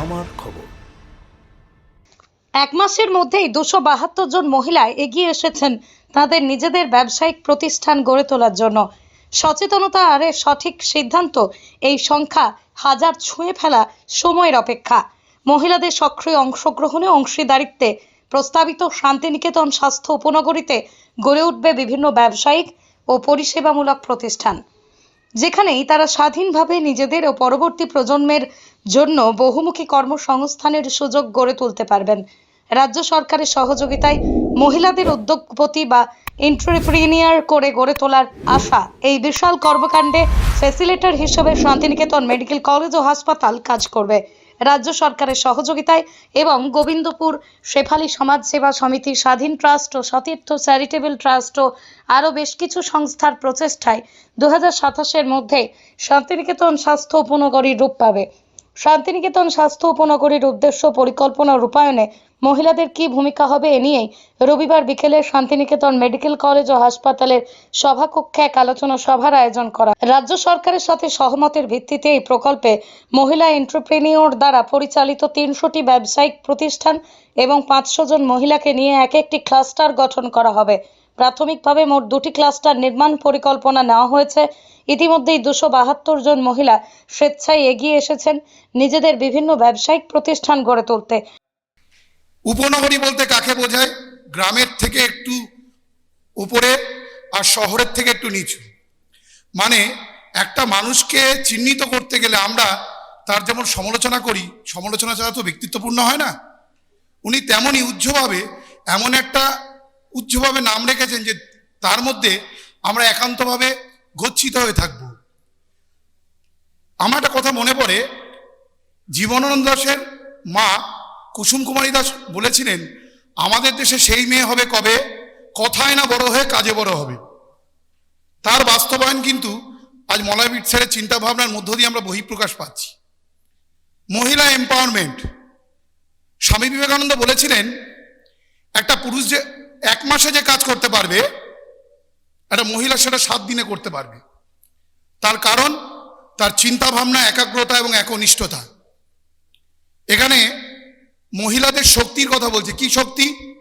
আমার খবর। এক মাসের মধ্যেই দুশো বাহাত্তর জন মহিলা এগিয়ে এসেছেন তাদের নিজেদের ব্যবসায়িক প্রতিষ্ঠান গড়ে তোলার জন্য। সচেতনতা আর সঠিক সিদ্ধান্ত, এই সংখ্যা হাজার ছুঁয়ে ফেলা সময়ের অপেক্ষা। মহিলাদের সক্রিয় অংশগ্রহণে অংশীদারিত্বে প্রস্তাবিত শান্তিনিকেতন স্বাস্থ্য উপনগরীতে গড়ে উঠবে বিভিন্ন ব্যবসায়িক ও পরিষেবামূলক প্রতিষ্ঠান। যেখানেই তারা স্বাধীনভাবে নিজেদের ও পরবর্তী প্রজন্মের জন্য বহুমুখী কর্মসংস্থানের সুযোগ গড়ে তুলতে পারবেন। রাজ্য সরকারের সহযোগিতায় মহিলাদের উদ্যোগপতি বা এন্টারপ্রিনিয়ার করে গড়ে তোলার আশা এই বিশাল কর্মকাণ্ডে ফ্যাসিলিটার হিসেবে শান্তিনিকেতন মেডিকেল কলেজ ও হাসপাতাল কাজ করবে। রাজ্য সরকারের সহযোগিতায় এবং গোবিন্দপুর শেফালি সমাজ সেবা সমিতি স্বাধীন ট্রাস্ট ও সতীর্থ চ্যারিটেবল ট্রাস্ট ও আরও বেশ কিছু সংস্থার প্রচেষ্টায় দু হাজার সাতাশের মধ্যে শান্তিনিকেতন স্বাস্থ্য উপনগরী রূপ পাবে। শান্তিনিকেতন স্বাস্থ্য উপনগরীর উদ্দেশ্য পরিকল্পনা রূপায়ণে মহিলাদের কি ভূমিকা হবে এ নিয়েই রবিবার বিকেলে শান্তিনিকেতন মেডিকেল কলেজ ও হাসপাতালের সভাকক্ষে এক আলোচনা সভার আয়োজন করা রাজ্য সরকারের সাথে সহমতের ভিত্তিতে এই প্রকল্পে মহিলা এন্টারপ্রেনিওর দ্বারা পরিচালিত তিনশোটি ব্যবসায়িক প্রতিষ্ঠান এবং পাঁচশো জন মহিলাকে নিয়ে এক একটি ক্লাস্টার গঠন করা হবে। প্রাথমিকভাবে মোট দুটি ক্লাস্টার নির্মাণ পরিকল্পনা নেওয়া হয়েছে। ইতিমধ্যেই দুশো বাহাত্তর জন মহিলা স্বেচ্ছায় এগিয়ে এসেছেন নিজেদের বিভিন্ন ব্যবসায়িক প্রতিষ্ঠান গড়ে তুলতে। উপনগরী বলতে কাকে বোঝায়? গ্রামের থেকে একটু উপরে আর শহরের থেকে একটু নিচু। মানে একটা মানুষকে চিহ্নিত করতে গেলে আমরা তার যেমন সমালোচনা করি, সমালোচনা ছাড়া তো ব্যক্তিত্বপূর্ণ হয় না। উনি তেমনই উজ্জ্বভাবে এমন একটা উজ্জ্বভাবে নাম রেখেছেন যে তার মধ্যে আমরা একান্তভাবে গচ্ছিত হয়ে থাকব। আমার একটা কথা মনে পড়ে। জীবনানন্দ দাসের মা কুসুম কুমারী দাস বলেছিলেন, আমাদের দেশে সেই মেয়ে হবে কবে? কথায় না বড় হয়ে কাজে বড় হবে। তার বাস্তবায়ন কিন্তু আজ মলয় বিটসের চিন্তা ভাবনার মধ্য দিয়ে আমরা বহিঃপ্রকাশ পাচ্ছি। মহিলা এম্পাওয়ারমেন্ট স্বামী বিবেকানন্দ বলেছিলেন, একটা পুরুষ যে এক মাসে যে কাজ করতে পারবে, একটা মহিলা সেটা সাত দিনে করতে পারবে। তার কারণ, তার চিন্তা ভাবনা একাগ্রতা এবং একনিষ্ঠতা। এখানে মহিলাদের শক্তির কথা বলছে। কি শক্তি?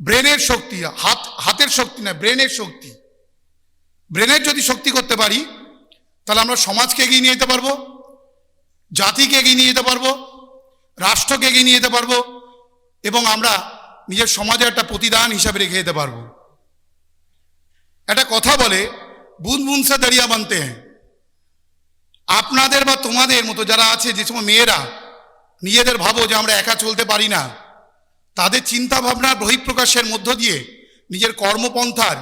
ব্রেনের শক্তি, হাত, হাতের শক্তি না, ব্রেনের শক্তি। ব্রেনের যদি শক্তি করতে পারি, তাহলে আমরা সমাজকে এগিয়ে নিয়ে যেতে পারব, জাতিকে এগিয়ে নিয়ে যেতে পারব, রাষ্ট্রকে এগিয়ে নিয়ে যেতে পারব, এবং আমরা নিজের সমাজে একটা প্রতিদান হিসাবে রেখে যেতে পারব। একটা কথা বলে, বুন বুন দাঁড়িয়া বানতে হ্যাঁ আপনাদের বা তোমাদের মতো যারা আছে, যে সময় মেয়েরা, নিজেদের ভাবো যে আমরা একা চলতে পারি না। তাদের চিন্তা ভাবনার বহিঃপ্রকাশের মধ্য দিয়ে নিজের কর্মপন্থার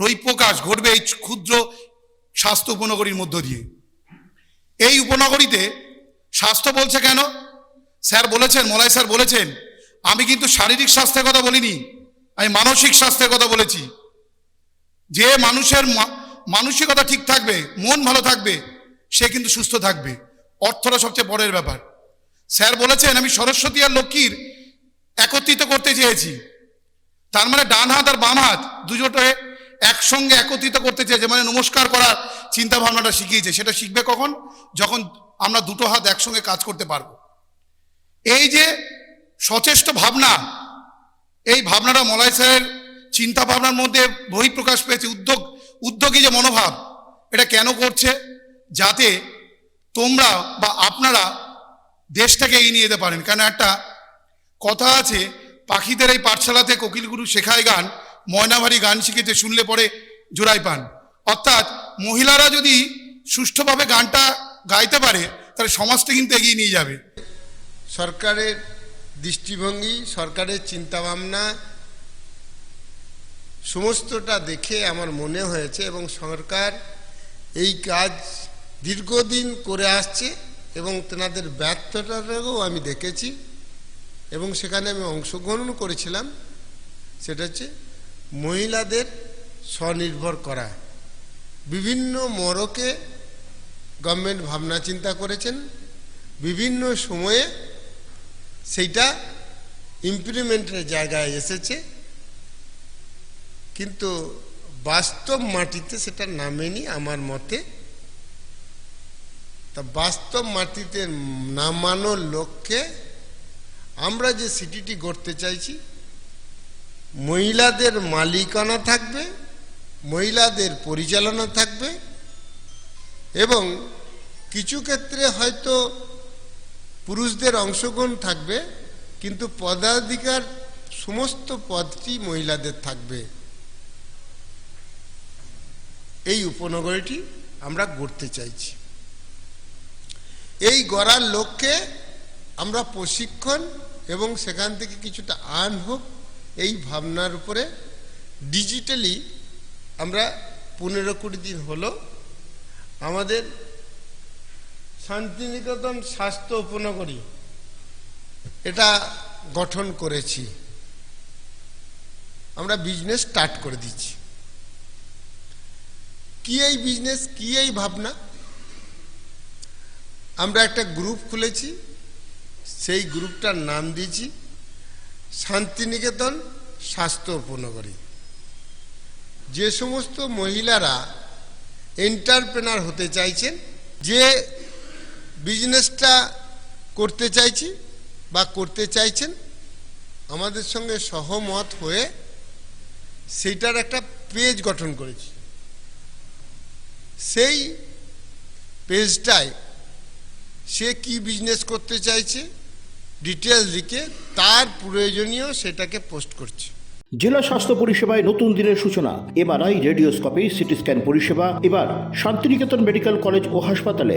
বহিঃপ্রকাশ ঘটবে এই ক্ষুদ্র স্বাস্থ্য উপনগরীর মধ্য দিয়ে। এই উপনগরীতে স্বাস্থ্য বলছে কেন? স্যার বলেছেন মলাই স্যার বলেছেন আমি কিন্তু শারীরিক স্বাস্থ্যের কথা বলিনি, আমি মানসিক স্বাস্থ্যের কথা বলেছি। যে মানুষের মানসিকতা ঠিক থাকবে, মন ভালো থাকবে, সে কিন্তু সুস্থ থাকবে। অর্থটা সবচেয়ে বড়ের ব্যাপার। স্যার বলেছেন, আমি সরস্বতী আর লক্ষ্মীর একত্রিত করতে চেয়েছি। তার মানে ডান হাত আর বাম হাত দুজোটে একসঙ্গে একত্রিত করতে চেয়েছে মানে নমস্কার করার চিন্তা ভাবনাটা শিখিয়েছে। সেটা শিখবে কখন? যখন আমরা দুটো হাত একসঙ্গে কাজ করতে পারব। এই যে সচেষ্ট ভাবনা। এই ভাবনাটা মলয় স্যারের চিন্তা ভাবনার মধ্যে বহিঃপ্রকাশ পেয়েছে। উদ্যোগ, উদ্যোগী যে মনোভাব, এটা কেন করছে? যাতে তোমরা বা আপনারা দেশটাকে এগিয়ে নিয়ে যেতে পারেন। কেন একটা কথা আছে, পাখিদের এই পাঠশালাতে কোকিলগুরু শেখায় গান, ময়নাভারী গান শিখেছে, শুনলে পরে জোড়াই পান। অর্থাৎ মহিলারা যদি সুষ্ঠুভাবে গানটা গাইতে পারে, তাহলে সমাজটা কিন্তু এগিয়ে নিয়ে যাবে। সরকারের দৃষ্টিভঙ্গি, সরকারের চিন্তাভাবনা, সমস্তটা দেখে আমার মনে হয়েছে এবং সরকার এই কাজ দীর্ঘদিন করে আসছে এবং তেনাদের ব্যর্থতাটাকেও আমি দেখেছি এবং সেখানে আমি অংশগ্রহণ করেছিলাম। সেটা হচ্ছে মহিলাদের স্বনির্ভর করা। বিভিন্ন মরকে গভর্নমেন্ট ভাবনা চিন্তা করেছেন। বিভিন্ন সময়ে সেইটা ইমপ্লিমেন্টের জায়গায় এসেছে। কিন্তু বাস্তব মাটিতে সেটা নামেনি আমার মতে। তা বাস্তব মাটিতে নামানোর লক্ষ্যে আমরা যে সিটিটি গড়তে চাইছি, মহিলাদের মালিকানা থাকবে, মহিলাদের পরিচালনা থাকবে এবং কিছু ক্ষেত্রে হয়তো পুরুষদের অংশগ্রহণ থাকবে, কিন্তু পদাধিকার সমস্ত পদটি মহিলাদের থাকবে। এই উপনগরীটি আমরা গড়তে চাইছি। এই গড়ার লক্ষ্যে আমরা প্রশিক্ষণ এবং সেখান থেকে কিছুটা আর্ন হোক, এই ভাবনার উপরে ডিজিটালি আমরা পনেরো কুড়ি দিন হলো আমাদের শান্তিনিকেতন স্বাস্থ্য উপনগরী এটা গঠন করেছি। আমরা বিজনেস স্টার্ট করে দিচ্ছি কি এই বিজনেস কি এই ভাবনা? আমরা একটা গ্রুপ খুলেছি। সেই গ্রুপটার নাম দিয়েছি, শান্তিনিকেতন স্বাস্থ্য উপনগরী যে সমস্ত মহিলারা এন্টারপ্রেনার হতে চাইছেন, যে বিজনেসটা করতে চাইছি বা করতে চাইছেন, আমাদের সঙ্গে সহমত হয়ে সেইটার একটা পেজ গঠন করেছি। সেই পেজটায় সে কি বিজনেস করতে চাইছে ডিটেলস লিখে তার প্রয়োজনীয় সেটাকে পোস্ট করছে। জেলা স্বাস্থ্য পরিষেবায় নতুন দিনের সূচনা, এমআরআই, রেডিওস্কোপি, সিটি স্ক্যান পরিষেবা, এবার শান্তিনিকেতন মেডিকেল কলেজ ও হাসপাতালে